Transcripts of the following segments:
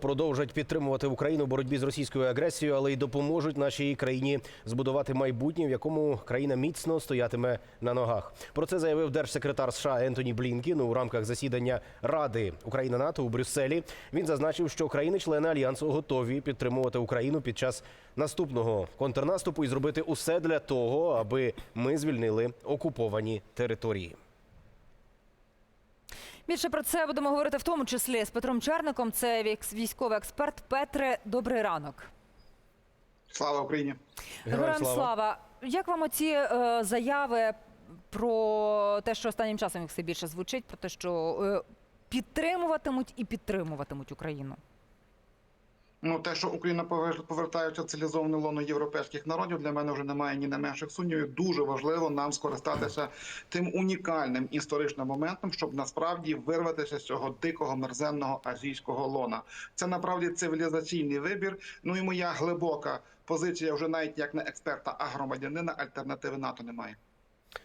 Продовжать підтримувати Україну в боротьбі з російською агресією, але й допоможуть нашій країні збудувати майбутнє, в якому країна міцно стоятиме на ногах. Про це заявив держсекретар США Ентоні Блінкін у рамках засідання Ради Україна НАТО у Брюсселі. Він зазначив, що країни-члени альянсу готові підтримувати Україну під час наступного контрнаступу і зробити усе для того, аби ми звільнили окуповані території. Більше про це будемо говорити в тому числі з Петром Черником. Це військовий експерт. Петре, добрий ранок. Слава Україні! Героям слава. Як вам оці е, заяви про те, що останнім часом їх все більше звучить, про те, що е, підтримуватимуть і підтримуватимуть Україну? Ну те, що Україна повертається в цивілізоване лоно європейських народів, для мене вже немає ні на менших сумнівів. Дуже важливо нам скористатися тим унікальним історичним моментом, щоб насправді вирватися з цього дикого мерзенного азійського лона. Це насправді цивілізаційний вибір. Ну і моя глибока позиція, вже навіть як не експерта, а громадянина, альтернативи НАТО немає.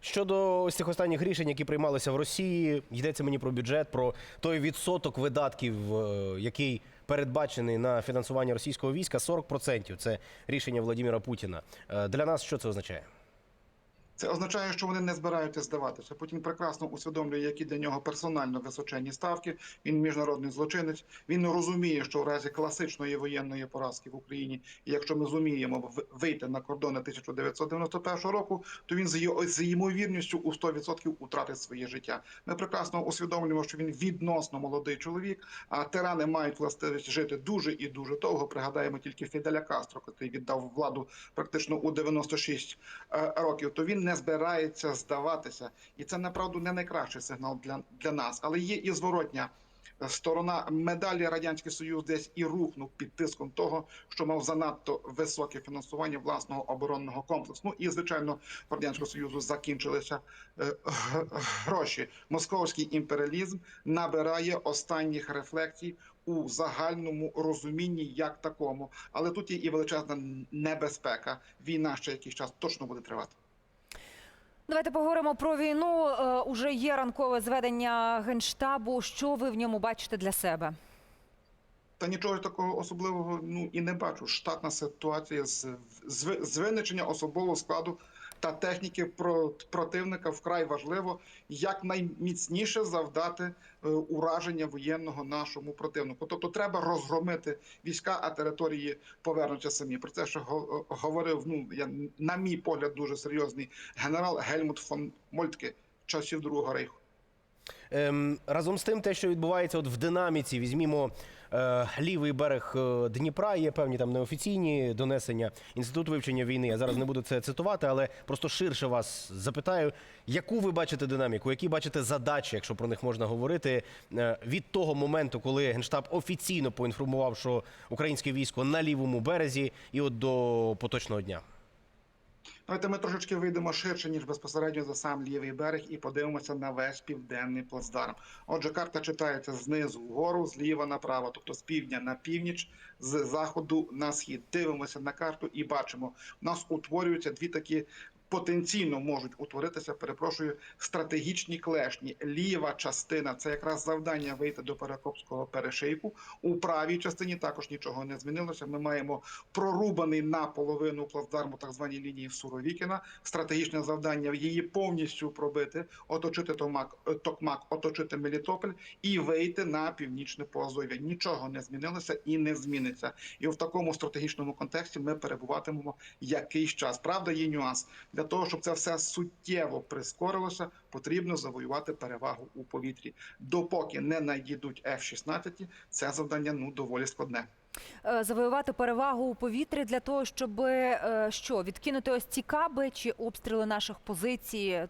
Щодо ось цих останніх рішень, які приймалися в Росії, йдеться мені про бюджет, про той відсоток видатків, е, який передбачений на фінансування російського війська, 40%. Це рішення Владимира Путіна. Е, Для нас що це означає? Це означає, що вони не збираються здаватися. Путін прекрасно усвідомлює, які для нього персонально височенні ставки. Він міжнародний злочинець. Він розуміє, що в разі класичної воєнної поразки в Україні, якщо ми зуміємо вийти на кордони 1991 року, то він з ймовірністю у 100% утратить своє життя. Ми прекрасно усвідомлюємо, що він відносно молодий чоловік, а тирани мають властивість жити дуже і дуже довго. Пригадаємо тільки Фіделя Кастро, який віддав владу практично у 96 е, років. То він не збирається здаватися, і це направду не найкращий сигнал для, для нас, але є і зворотня. Сторона медалі радянський союз десь і рухнув під тиском того, що мав занадто високе фінансування власного оборонного комплексу. Ну і звичайно, в радянського союзу закінчилися е, гроші. Московський імперіалізм набирає останніх рефлексій у загальному розумінні як такому. Але тут є і величезна небезпека. Війна ще якийсь час точно буде тривати. Давайте поговоримо про війну. Е, Уже є ранкове зведення генштабу. Що ви в ньому бачите для себе? Та нічого такого особливого ну і не бачу. Штатна ситуація з, з, з винищення особового складу та техніки про, противника вкрай важливо якнайміцніше завдати е, ураження воєнного нашому противнику. Тобто треба розгромити війська, а території повернуться самі. Про це ще говорив. Ну я на мій погляд дуже серйозний генерал Гельмут фон Мольтке часів Другого рейху. Ем, разом з тим, те, що відбувається от в динаміці, візьмімо лівий берег е, Дніпра, є певні там неофіційні донесення інститут вивчення війни. Я зараз не буду це цитувати, але просто ширше вас запитаю, яку ви бачите динаміку, які бачите задачі, якщо про них можна говорити, е, від того моменту, коли генштаб офіційно поінформував, що українське військо на лівому березі, і от до поточного дня. Давайте ми трошечки вийдемо ширше, ніж безпосередньо за сам лівий берег, і подивимося на весь південний плацдарм. Отже, карта читається знизу вгору, зліва направо, тобто з півдня на північ, з заходу на схід. Дивимося на карту і бачимо, у нас утворюються дві такі. Потенційно можуть утворитися, перепрошую, стратегічні клешні. Ліва частина це якраз завдання вийти до Перекопського перешийку. У правій частині також нічого не змінилося. Ми маємо прорубаний наполовину плацдарму так званій лінії Суровікіна. Стратегічне завдання її повністю пробити, оточити Токмак, е, Токмак, оточити Мелітополь і вийти на північне Поазов'я. Нічого не змінилося і не зміниться. І в такому стратегічному контексті ми перебуватимемо якийсь час. Правда, є нюанс для того, щоб це все суттєво прискорилося, потрібно завоювати перевагу у повітрі. Допоки не надійдуть F-16, це завдання ну доволі складне. Е, Завоювати перевагу у повітрі для того, щоб е, що відкинути ось ці каби чи обстріли наших позицій.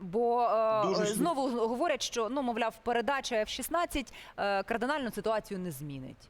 Бо е, Дуже знову говорять, що ну мовляв, передача F-16 е, кардинально ситуацію не змінить.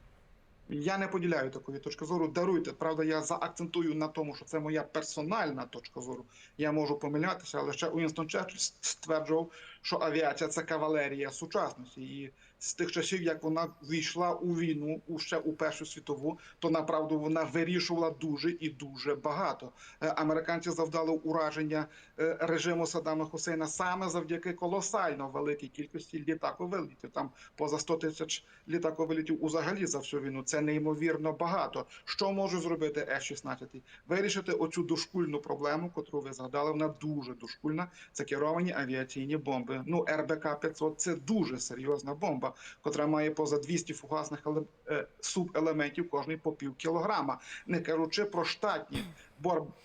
Я не поділяю такої точки зору. Даруйте. Правда, я заакцентую на тому, що це моя персональна точка зору. Я можу помилятися, але ще Уінстон Черчилль стверджував, що авіація це кавалерія сучасності. І з тих часів, як вона війшла у війну у ще у Першу світову, то направду вона вирішувала дуже і дуже багато. Е, Американці завдали ураження е, режиму Саддама Хусейна саме завдяки колосально великій кількості літаковилітів. Там поза 100 тисяч літаковилітів узагалі за всю війну. Це неймовірно багато. Що може зробити F-16? Вирішити оцю дошкульну проблему, котру ви згадали. Вона дуже дошкульна. Це керовані авіаційні бомби. Ну РБК 500 це дуже серйозна бомба, котра має поза 200 фугасних е, субелементів, кожний по пів кілограма. Не кажучи про штатні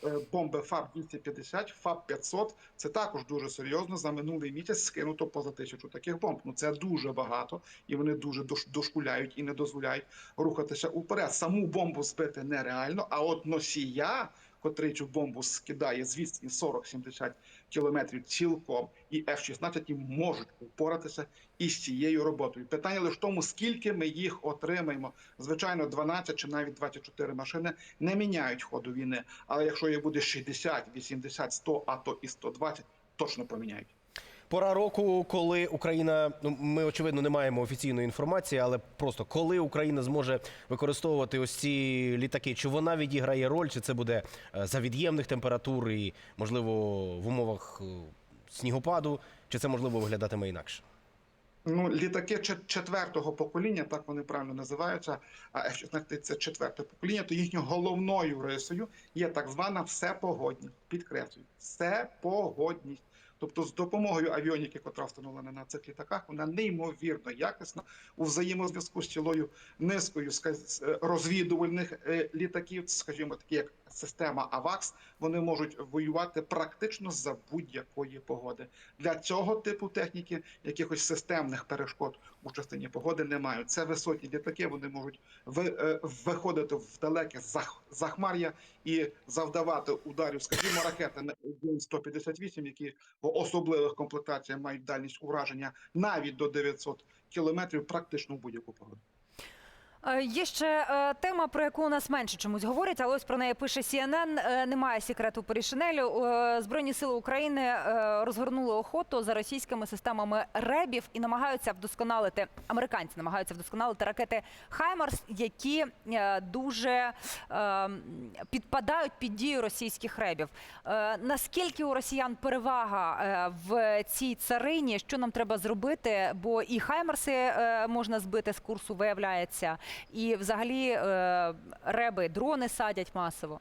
е, бомби ФАБ 250, ФАБ 500 це також дуже серйозно. За минулий місяць скинуто поза тисячу таких бомб. Ну це дуже багато, і вони дуже дошкуляють і не дозволяють рухатися уперед. Саму бомбу збити нереально, а от носія. Котрий цю бомбу скидає з відстані 40-70 кілометрів цілком, і F-16 можуть впоратися із цією роботою. Питання лише в тому, скільки ми їх отримаємо. Звичайно, 12 чи навіть 24 машини не міняють ходу війни. Але якщо їх буде 60, 80, 100, а то і 120, точно поміняють. Пора року, коли Україна, ну ми очевидно не маємо офіційної інформації, але просто коли Україна зможе використовувати ось ці літаки, чи вона відіграє роль, чи це буде е, за від'ємних температур і можливо в умовах е, снігопаду, чи це можливо виглядатиме інакше? Ну, літаки чет- четвертого покоління, так вони правильно називаються. А F-16 це четверте покоління, то їхньою головною рисою є так звана всепогодність. Підкреслюю, всепогодність. Тобто, з допомогою авіоніки, котра встановлена на цих літаках, вона неймовірно якісна у взаємозв'язку з цілою низкою е, розвідувальних е, літаків, скажімо, такі як система АВАКС, вони можуть воювати практично за будь-якої погоди. Для цього типу техніки якихось системних перешкод у частині погоди немає. Це висотні літаки. Вони можуть е, виходити в далеке зах- захмар'я і завдавати ударів, скажімо, ракетами 158, які в особливих комплектаціях мають дальність ураження навіть до 900 кілометрів, практично в будь-яку погоду. Е, Є ще е, тема, про яку у нас менше чомусь говорять, але ось про неї пише CNN. Е, Немає секрету Порішинелю. Збройні сили України розгорнули охоту за російськими системами РЕБів і намагаються вдосконалити американці, намагаються вдосконалити ракети Хаймарс, які дуже підпадають під дію російських ребів. Наскільки у росіян перевага в цій царині? Що нам треба зробити? Бо і Хаймарси можна збити з курсу, виявляється, і взагалі е, реби дрони садять масово.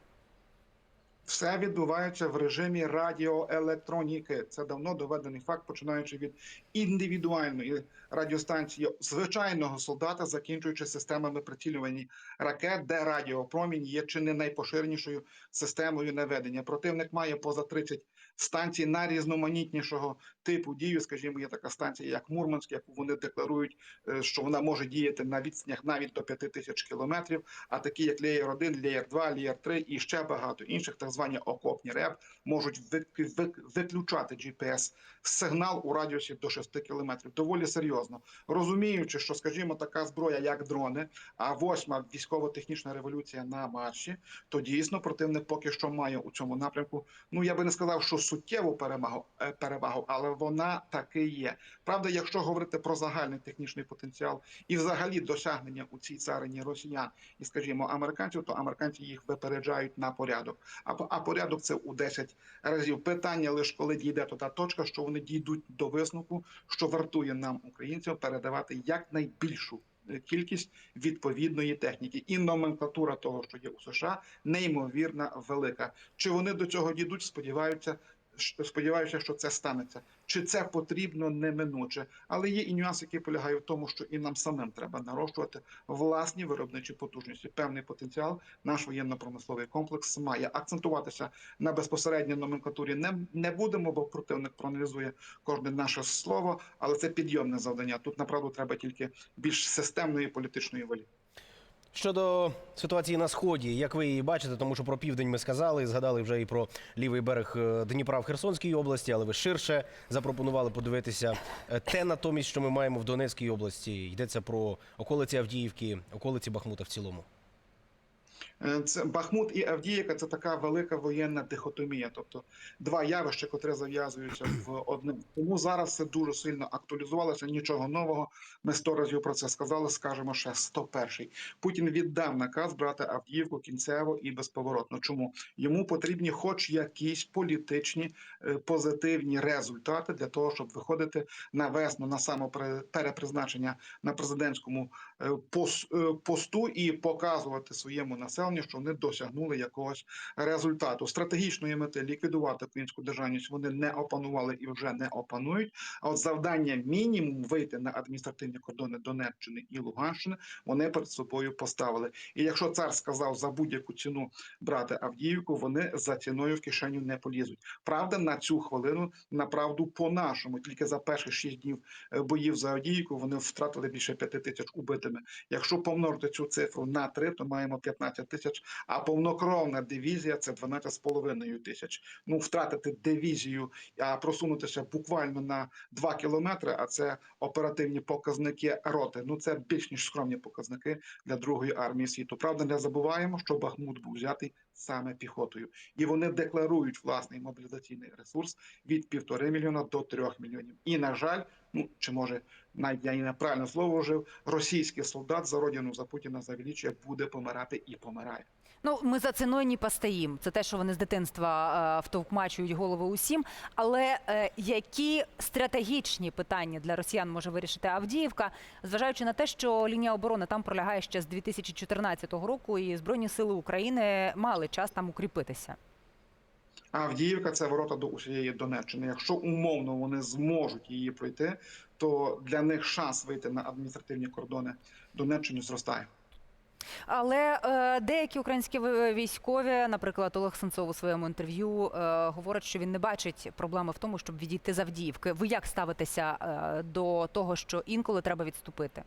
Все відбувається в режимі радіоелектроніки. Це давно доведений факт, починаючи від індивідуальної радіостанції звичайного солдата, закінчуючи системами прицілювання ракет, де радіопромінь є чи не найпоширенішою системою наведення. Противник має поза 30 станцій найрізноманітнішого типу дію. Скажімо, є така станція, як Мурманськ, яку вони декларують, е, що вона може діяти на відстанях навіть до 5 тисяч кілометрів. А такі, як Леєр 1 Леєр 2 Леєр 3 і ще багато інших, так звані окопні РЕБ, можуть вик- вик- виключати GPS сигнал у радіусі до 6 кілометрів. Доволі серйозно, розуміючи, що, скажімо, така зброя, як дрони, а восьма військово-технічна революція на марші, то дійсно противник поки що має у цьому напрямку. Ну я би не сказав, що суттєву перемагу, е, перевагу, але вона таки є. Правда, якщо говорити про загальний технічний потенціал і взагалі досягнення у цій царині росіян і, скажімо, американців, то американці їх випереджають на порядок. А, а порядок це у 10 разів. Питання лише коли дійде то та точка, що вони дійдуть до висновку, що вартує нам, українцям, передавати якнайбільшу кількість відповідної техніки. І номенклатура того, що є у США, неймовірно велика. Чи вони до цього дійдуть? Сподіваються. Сподіваюся, що це станеться. Чи це потрібно неминуче, але є і нюанс, який полягає в тому, що і нам самим треба нарощувати власні виробничі потужності. Певний потенціал наш воєнно-промисловий комплекс має акцентуватися на безпосередній номенклатурі. Не, не будемо, бо противник проаналізує кожне наше слово, але це підйомне завдання. Тут направду треба тільки більш системної політичної волі. Щодо ситуації на сході, як ви її бачите, тому що про південь ми сказали, згадали вже і про лівий берег е, Дніпра в Херсонській області, але ви ширше запропонували подивитися Е, те натомість, що ми маємо в Донецькій області. Йдеться про околиці Авдіївки, околиці Бахмута в цілому. Е, Це Бахмут і Авдіївка це така велика воєнна дихотомія, тобто два явища, котрі зав'язуються в одне. Тому зараз це дуже сильно актуалізувалося. Нічого нового. Ми сто разів про це сказали. Скажемо ще 101-й. Путін віддав наказ брати Авдіївку кінцево і безповоротно. Чому йому потрібні, хоч якісь політичні е, позитивні результати для того, щоб виходити на весну на самоперепризначення на президентському е, посту і показувати своєму населенню, що вони досягнули якогось результату стратегічної мети ліквідувати українську державність. Вони не опанували і вже не опанують. А от завдання мінімум вийти на адміністративні кордони Донеччини і Луганщини вони перед собою поставили. І якщо цар сказав за будь-яку ціну брати Авдіївку, вони за ціною в кишеню не полізуть. Правда, на цю хвилину направду по нашому, тільки за перші шість днів е, боїв за Авдіївку вони втратили більше п'яти тисяч убитими. Якщо помножити цю цифру на три, то маємо 15 тисяч. А повнокровна дивізія це 12,5 тисяч. Ну втратити дивізію, а просунутися буквально на 2 кілометри. А це оперативні показники роти. Ну це більш ніж скромні показники для другої армії світу. Правда, не забуваємо, що Бахмут був взятий саме піхотою, і вони декларують власний мобілізаційний ресурс від півтори мільйона до трьох мільйонів. І на жаль, ну чи може навіть я неправильне слово вжив, російський солдат за родину за Путіна за величие буде помирати і помирає. Ну, ми за ціною не постоїм. Це те, що вони з дитинства е, втовкмачують голови усім. Але е, які стратегічні питання для росіян може вирішити Авдіївка, зважаючи на те, що лінія оборони там пролягає ще з 2014 року, і збройні сили України мали час там укріпитися. Авдіївка це ворота до усієї Донеччини. Якщо умовно вони зможуть її пройти, то для них шанс вийти на адміністративні кордони Донеччини зростає. Але е, деякі українські військові, наприклад, Олег Сенцов у своєму інтерв'ю е, говорить, що він не бачить проблеми в тому, щоб відійти з Авдіївки. Ви як ставитеся е, до того, що інколи треба відступити?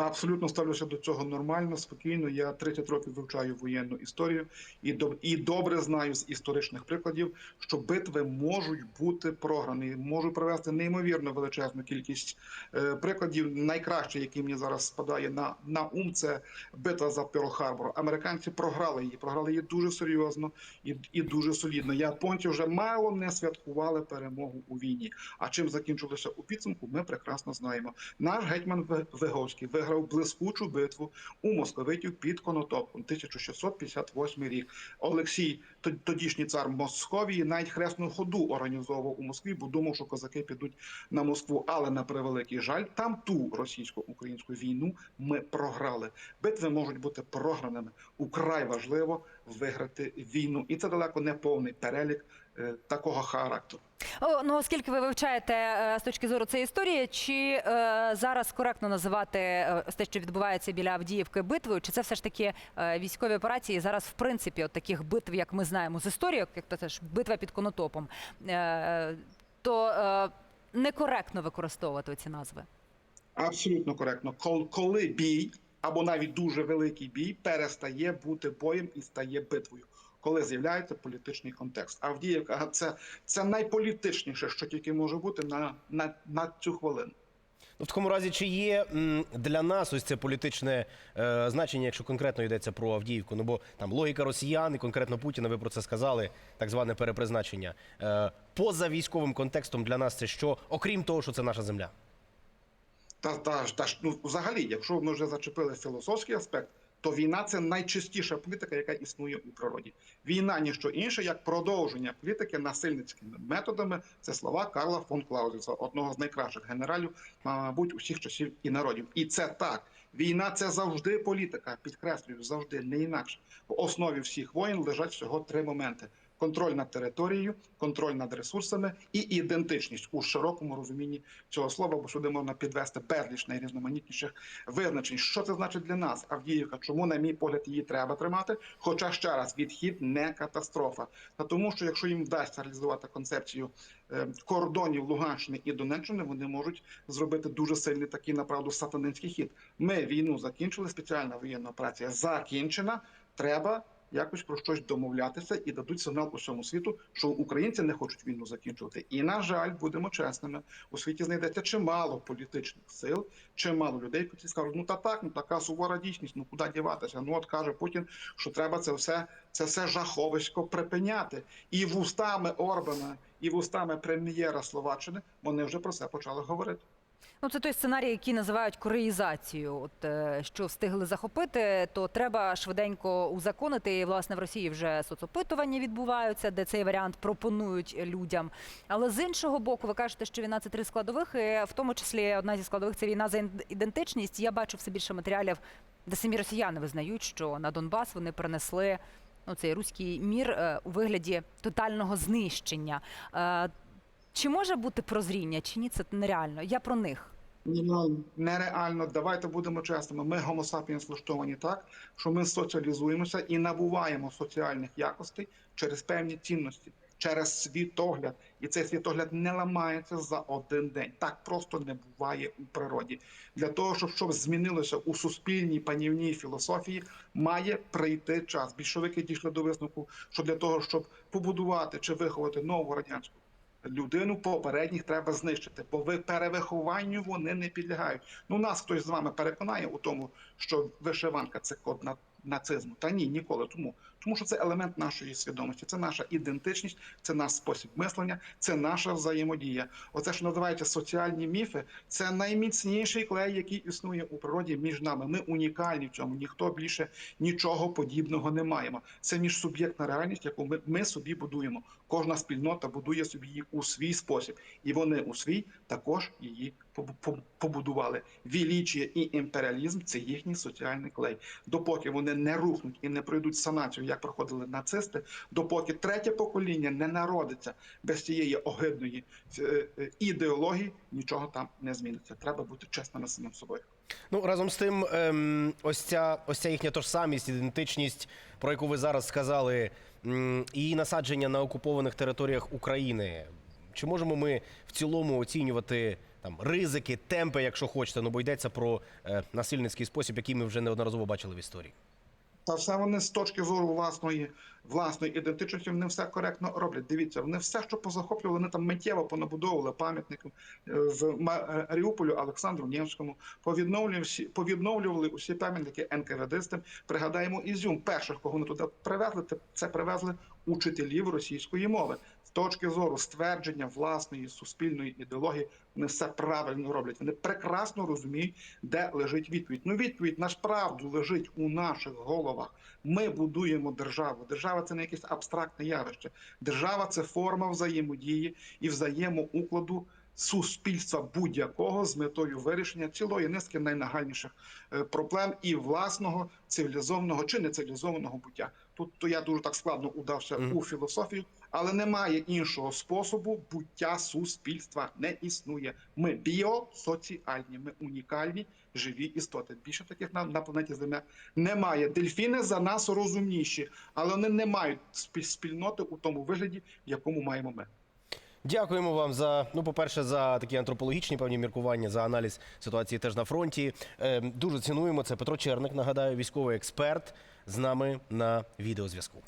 Абсолютно ставлюся до цього нормально, спокійно. Я 30 років вивчаю воєнну історію і до і добре знаю з історичних прикладів, що битви можуть бути програні. Можу привести неймовірно величезну кількість е, прикладів. Найкраще, який мені зараз спадає на, на ум, це битва за Перл-Харбор. Американці програли її, програли її дуже серйозно і, і дуже солідно. Японці вже мало не святкували перемогу у війні. А чим закінчилося у підсумку, ми прекрасно знаємо. Наш гетьман Ви- Виговський виграв блискучу битву у московитів під Конотопом, 1658 рік. Олексій, тодішній цар Московії, навіть хресну ходу організовував у Москві, бо думав, що козаки підуть на Москву. Але на превеликий жаль, там ту російсько-українську війну ми програли. Битви можуть бути програними. Украй важливо виграти війну, і це далеко не повний перелік е, такого характеру. Ну оскільки ви вивчаєте е, з точки зору цієї історії, чи е, зараз коректно називати е, те, що відбувається біля Авдіївки, битвою, чи це все ж таки військові операції зараз, в принципі, от таких битв, як ми знаємо з історії, як то це ж битва під Конотопом, то некоректно використовувати ці назви. Абсолютно коректно. Кол- Коли бій або навіть дуже великий бій перестає бути боєм і стає битвою. Коли з'являється політичний контекст, Авдіївка це, це найполітичніше, що тільки може бути на, на, на цю хвилину. Ну, в такому разі, чи є для нас ось це політичне е, значення, якщо конкретно йдеться про Авдіївку? Ну бо там логіка росіян і конкретно Путіна, ви про це сказали, так зване перепризначення. Е, поза військовим контекстом для нас це що, окрім того, що це наша земля? Та, та, та ну, взагалі, якщо ми вже зачепили філософський аспект, то війна це найчистіша політика, яка існує у природі. Війна ніщо інше, як продовження політики насильницькими методами. Це слова Карла фон Клаузевіца, одного з найкращих генералів, мабуть, усіх часів і народів. І це так. Війна це завжди політика. Підкреслюю, завжди не інакше. В основі всіх воїн лежать всього три моменти: контроль над територією, контроль над ресурсами і ідентичність у широкому розумінні цього слова, бо сюди можна підвести безліч найрізноманітніших визначень. Що це значить для нас, Авдіївка? Чому, на мій погляд, її треба тримати? Хоча ще раз відхід не катастрофа. Та тому, що якщо їм вдасться реалізувати концепцію е, кордонів Луганщини і Донеччини, вони можуть зробити дуже сильний такий направду сатанинський хід. Ми війну закінчили. Спеціальна воєнна операція закінчена. Треба якось про щось домовлятися і дадуть сигнал усьому світу, що українці не хочуть війну закінчувати. І на жаль, будемо чесними. У світі знайдеться чимало політичних сил, чимало людей, які скажуть, ну та так, ну така сувора дійсність, ну куди діватися? Ну от каже Путін, що треба це все, це все жаховисько припиняти. І вустами Орбана, і вустами прем'єра Словаччини вони вже про це почали говорити. Ну, це той сценарій, який називають кореїзацією. От е, що встигли захопити, то треба швиденько узаконити. І власне в Росії вже соцопитування відбуваються, де цей варіант пропонують людям. Але з іншого боку, ви кажете, що війна це три складових, і в тому числі одна зі складових це війна за ідентичність. Я бачу все більше матеріалів, де самі росіяни визнають, що на Донбас вони принесли. Ну, цей руський мір е, у вигляді тотального знищення. Чи може бути прозріння, чи ні, це нереально. Я про них. Нереально. Нереально. Давайте будемо чесними. Ми гомо сапіенс влаштовані так, що ми соціалізуємося і набуваємо соціальних якостей через певні цінності, через світогляд. І цей світогляд не ламається за один день. Так просто не буває у природі. Для того, щоб щось змінилося у суспільній панівній філософії, має прийти час. Більшовики дійшли до висновку, що для того, щоб побудувати чи виховати нову радянську людину попередніх треба знищити, бо ви перевихованню вони не підлягають. Ну нас хтось з вами переконає у тому, що вишиванка це код на нацизму. Та ні, ніколи. Тому тому що це елемент нашої свідомості, це наша ідентичність, це наш спосіб мислення, це наша взаємодія. Оце, що називається соціальні міфи, це найміцніший клей, який існує у природі між нами. Ми унікальні в цьому. Ніхто більше нічого подібного не маємо. Це міжсуб'єктна реальність, яку ми, ми собі будуємо. Кожна спільнота будує собі її у свій спосіб, і вони у свій також її побу- побу- побудували. Вілічія і імперіалізм це їхній соціальний клей. Допоки вони не рухнуть і не пройдуть санацію, як проходили нацисти, допоки третє покоління не народиться без цієї огидної е, е, ідеології, нічого там не зміниться. Треба бути чесними самим собою. Ну разом з тим, ем, ось ця ось ця їхня тожсамість, ідентичність, про яку ви зараз сказали, і насадження на окупованих територіях України. Чи можемо ми в цілому оцінювати там ризики, темпи, якщо хочете, ну бо йдеться про е, насильницький спосіб, який ми вже неодноразово бачили в історії. Та все вони з точки зору власної власної ідентичності вони все коректно роблять. Дивіться, вони все, що позахоплювали, вони там миттєво понабудовували пам'ятники е, в Маріуполю Олександру німському. повідновлювали усі пам'ятники НКВДстам. Пригадаємо Ізюм. Перших, кого вони туди привезли, це привезли учителів російської мови. Точки зору ствердження власної суспільної ідеології, вони все правильно роблять. Вони прекрасно розуміють, де лежить відповідь. Ну, відповідь насправді лежить у наших головах. Ми будуємо державу. Держава це не якесь абстрактне явище. Держава це форма взаємодії і взаємоукладу суспільства будь-якого з метою вирішення цілої низки найнагальніших е, проблем і власного цивілізованого чи нецивілізованого буття. Тут то я дуже так складно удався Мгм. у філософію, але немає іншого способу буття суспільства. Не існує. Ми біосоціальні, ми унікальні живі істоти. Більше таких на, на планеті Земля немає. Дельфіни за нас розумніші, але вони не мають спіль- спільноти у тому вигляді, в якому маємо ми. Дякуємо вам за ну, по-перше, за такі антропологічні певні міркування, за аналіз ситуації теж на фронті. Е, дуже цінуємо це. Петро Черник, нагадаю, військовий експерт з нами на відеозв'язку.